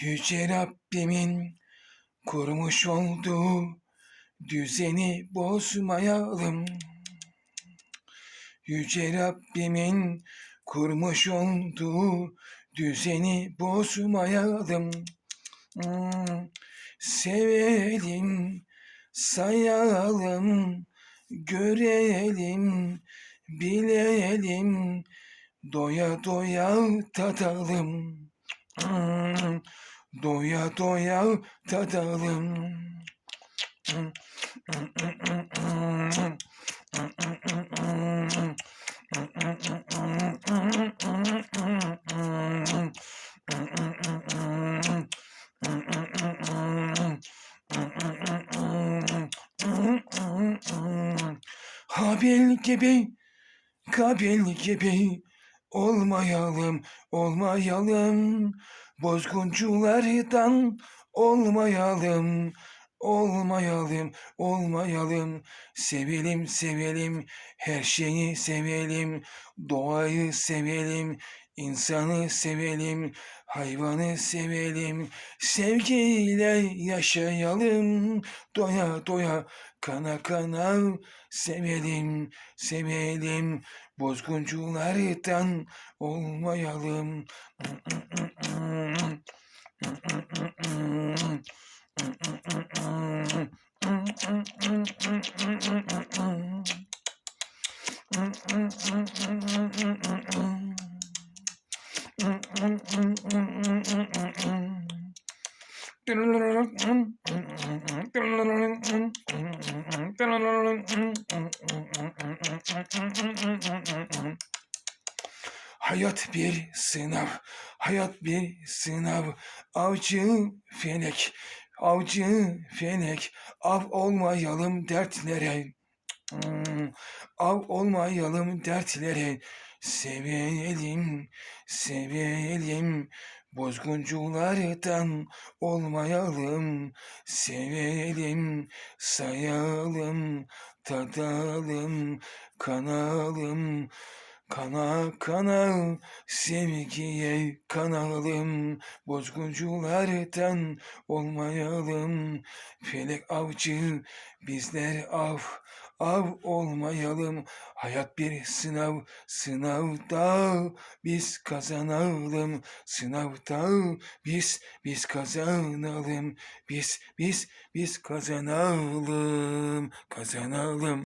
Yüce Rabbimin kurmuş olduğu düzeni bozmayalım. Yüce Rabbimin kurmuş olduğu düzeni bozmayalım. Hmm, Sevelim, sayalım, görelim, bilelim, doya doya tadalım. Hmm, Doya doya tadalım. Habil gibi, kabil gibi olmayalım, olmayalım. Bozgunculardan olmayalım, olmayalım, olmayalım. Sevelim, sevelim, her şeyi sevelim. Doğayı sevelim, insanı sevelim, hayvanı sevelim. Sevgiyle yaşayalım, doya doya, kana kana sevelim, sevelim. Bozgunculardan olmayalım. Hayat bir sınav, hayat bir sınav. Avcı felek, avcı felek. Av olmayalım dertlere. Hmm, Av olmayalım dertlere. Sevelim, sevelim. Bozgunculardan olmayalım. Sevelim, sayalım, tadalım, kanalım. Kana kana sevgiye kanalım bozgunculardan olmayalım felek avcı bizler av av olmayalım. Hayat bir sınav sınavda biz kazanalım. Sınavda biz biz kazanalım. Biz biz biz kazanalım kazanalım